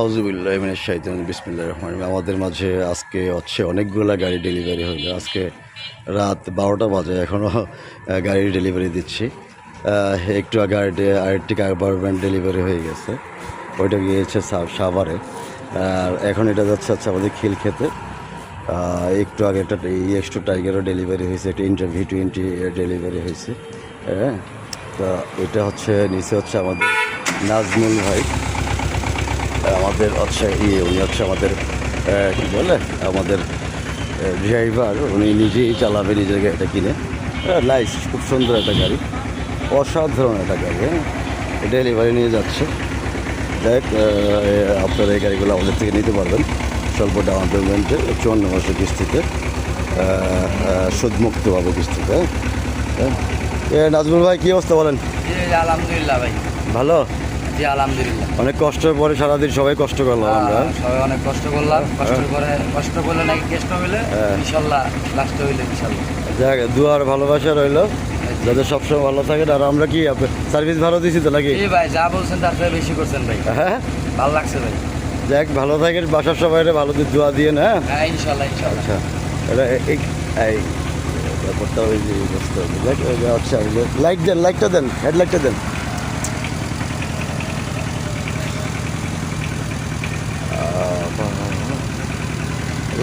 আউজুবিল্লাহ মানে শাহিদান রহমান আমাদের মাঝে আজকে হচ্ছে অনেকগুলো গাড়ি ডেলিভারি হইল আজকে রাত বারোটা বাজে এখনও গাড়ি ডেলিভারি দিচ্ছি। একটু আগে আরেকটি গার্মেন্ট ডেলিভারি হয়ে গেছে। ওইটা গিয়েছে সাভারে। আর এখন এটা যাচ্ছে হচ্ছে আমাদের খিল খেতে একটু আগে একটা এক্সট্রা টাইগারও ডেলিভারি হয়েছে। একটা ইন্টারভিউ টোয়েন্টি ডেলিভারি হয়েছে। হ্যাঁ? তা এটা হচ্ছে, নিচে হচ্ছে আমাদের নাজমুল ভাই। আমাদের হচ্ছে ইয়ে উনি হচ্ছে আমাদের কী বলে? আমাদের ড্রাইভার উনি নিজেই চালাবে নিজের গাড়িটা কিনে। নাইস খুব সুন্দর একটা গাড়ি। অসাধারণ একটা গাড়ি হ্যাঁ? ডেলিভারি নিয়ে যাচ্ছে। দেখ আপনারা এই গাড়িগুলো আমাদের থেকে নিতে পারবেন। স্বল্প ডাউন পেমেন্টে চুয়ান্ন মাসের কিস্তিতে। আহ, সুদমুক্তভাবে কিস্তিতে হ্যাঁ? হ্যাঁ নাজমুল ভাই কী অবস্থা বলেন? আলহামদুলিল্লাহ ভাই। ভালো? জি আলহামদুলিল্লাহ। অনেক কষ্টের পরে সারাদিন সবাই কষ্ট করলাম আমরা। সবাই অনেক কষ্ট করলাম। কষ্ট করে কষ্ট করলে নাকি কেষ্ট হইলে হ্যাঁ। ইনশাল্লাহ লাস্ট হইলে ইনশাল্লাহ। যাক দুয়ার ভালোবাসা রইল। যাতে সবসময় ভালো থাকেন। আর আমরা কি সার্ভিস ভালো দিছি তো নাকি? ভাই যা বলছেন তার থেকে বেশি করছেন ভাই। হ্যাঁ? ভালো লাগছে ভাই। যাক ভালো থাকেন বাসার সবাই ভালো দিয়ে দোয়া দিয়ে না হ্যাঁ ইনশাল্লাহ ইনশাল্লাহ। আচ্ছা। এটা এই ব্যাপারটা ওই যে বুঝতে হবে আচ্ছা লাইট দেন লাইটটা দেন হেডলাইটটা দেন।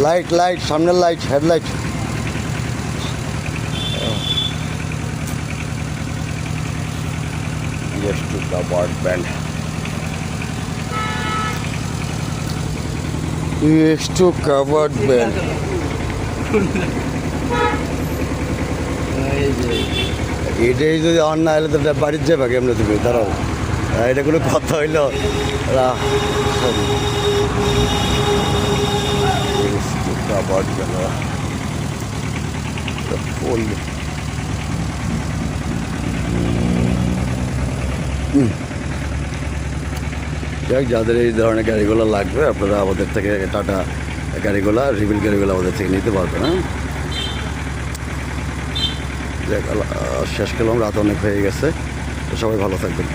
লাইট লাইট সামনের light headlight Yes, to compartment. Yes, to. এই যে এটাই যদি অন না হলে তো বাড়ির যাবে কেমনে তুমি, দাঁড়াও এটা কোনো কথা হইল to compartment. The full. যাক যাদের এই ধরনের গাড়িগুলো লাগবে, আপনারা আমাদের থেকে টাটা গাড়িগুলো, রিভিল গাড়িগুলো আমাদের থেকে নিতে পারবেন হ্যাঁ যাক শেষ করলাম, রাত অনেক হয়ে গেছে সবাই ভালো থাকবেন